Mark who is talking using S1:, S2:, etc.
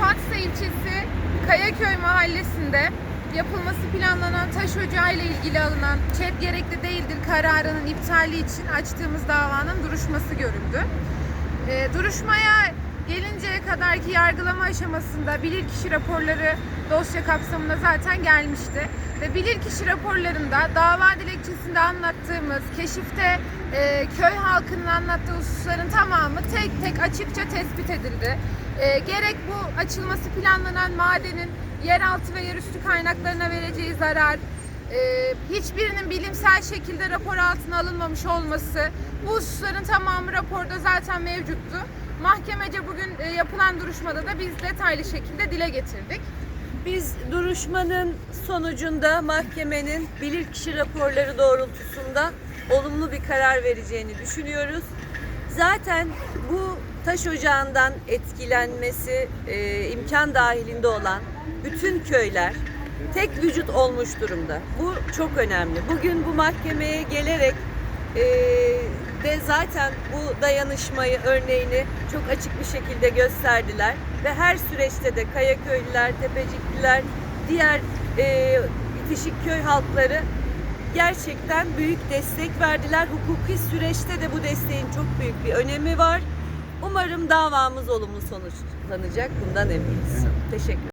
S1: Fatsa ilçesi Kayaköy mahallesinde yapılması planlanan taş ocağı ile ilgili alınan ÇED gerekli değildir kararının iptali için açtığımız davanın duruşması görüldü. Ee, duruşmaya gelinceye kadarki yargılama aşamasında bilirkişi raporları dosya kapsamında zaten gelmişti. Ve bilirkişi raporlarında dava dilekçesinde anlattığımız, keşifte e, köy halkının anlattığı hususların tamamı tek tek açıkça tespit edildi. E, gerek bu açılması planlanan madenin yeraltı ve yerüstü kaynaklarına vereceği zarar, e, hiçbirinin bilimsel şekilde rapor altına alınmamış olması, bu hususların tamamı raporda zaten mevcuttu. Mahkemece bugün e, yapılan duruşmada da biz detaylı şekilde dile getirdik.
S2: Biz duruşmanın sonucunda mahkemenin bilirkişi raporları doğrultusunda olumlu bir karar vereceğini düşünüyoruz. Zaten bu taş ocağından etkilenmesi e, imkan dahilinde olan bütün köyler tek vücut olmuş durumda. Bu çok önemli. Bugün bu mahkemeye gelerek e, de zaten bu dayanışmayı örneğini çok açık bir şekilde gösterdiler ve her süreçte de Kayaköylüler, Tepecikliler, diğer e, bitişik köy halkları gerçekten büyük destek verdiler. Hukuki süreçte de bu desteğin çok büyük bir önemi var. Umarım davamız olumlu sonuçlanacak. Bundan eminiz. Teşekkür